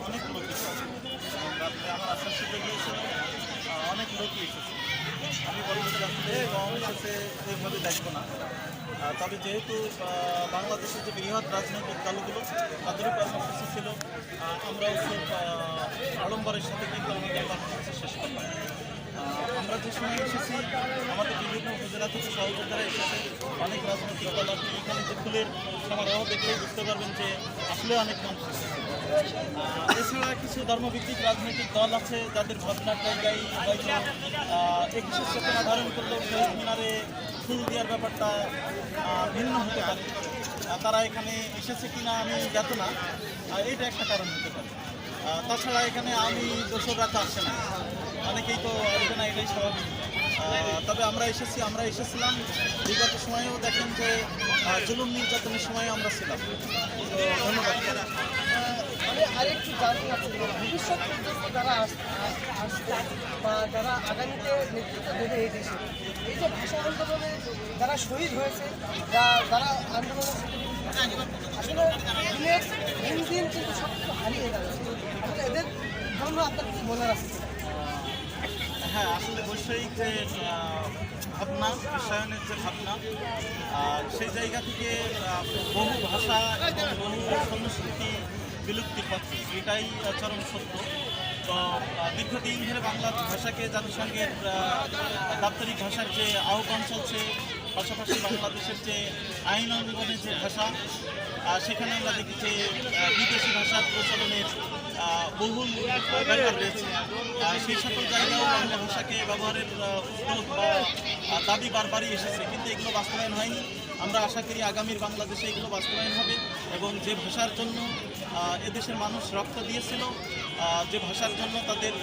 অনেক লোক আমার অনেক লোকই এসেছে আমি বলব এইভাবে দেখব না তবে যেহেতু বাংলাদেশের যে বৃহৎ রাজনৈতিক দলগুলো তাদেরও কর্মসূচি ছিল আহ, আমরাও খুব আড়ম্বরের সাথে কিন্তু আমাদের কর্মসূচি শেষ করলাম আমরা যে সময় এসেছি বিভিন্ন থেকে সহযোগিতারা এসেছে। অনেক রাজনৈতিক দল আপনি এখানে যে ফুলের সমারোহ দেখলেই বুঝতে পারবেন যে আসলে অনেক মানুষ এছাড়া কিছু ধর্মভিত্তিক রাজনৈতিক দল আছে যাদের ভাবনার জায়গায় হয়তো একুশের চেতনা ধারণ করলেও শহীদ মিনারে ফুল দেওয়ার ব্যাপারটা ভিন্ন হতে পারে। তারা এখানে এসেছে কিনা আমি জ্ঞাত না। এটা একটা কারণ হতে পারে। তাছাড়া এখানে আমি দোসররা তো আসে না। অনেকেই তো আসবে না এটাই স্বাভাবিক। তবে আমরা এসেছি আমরা এসেছিলাম। বিগত সময়েও দেখেন যে জুলুম নির্যাতনের সময় আমরা ছিলাম। আরেকটু জানতে চাচ্ছি ভবিষ্যৎ যারা বা যারা আগামীতে নেতৃত্ব দেবে এই দেশে এই যে ভাষা আন্দোলনে যারা শহীদ হয়েছে যা যারা আন্দোলনের সাথে আসলে দিনের দিন দিন কিন্তু সব কিছু হারিয়ে যাচ্ছে। আসলে এদের জন্য আপনার কিছু মনে রাখছে হ্যাঁ আসলে বৈষয়িক যে ভাবনা বিশ্বায়নের যে আহ, সেই জায়গা থেকে বহু ভাষা বহু সংস্কৃতি বিলুপ্তি পাচ্ছে এটাই চরম সত্য। তো দীর্ঘদিন ধরে বাংলা ভাষাকে জাতিসংঘের দাপ্তরিক ভাষার যে আহ্বান চলছে পাশাপাশি বাংলাদেশের যে আইন অনুগণের যে ভাষা সেখানে আমরা দেখি যে বিদেশি ভাষার প্রচলনের বহুল ব্যাপার রয়েছে। সেই সকল জায়গায়ও বাংলা ভাষাকে ব্যবহারের উদ্যোগ বা দাবি বারবারই এসেছে। কিন্তু এগুলো বাস্তবায়ন হয়নি। আমরা আশা করি আগামীর বাংলাদেশে এগুলো বাস্তবায়ন হবে এবং যে ভাষার জন্য এদেশের মানুষ রক্ত দিয়েছিল যে ভাষার জন্য তাদের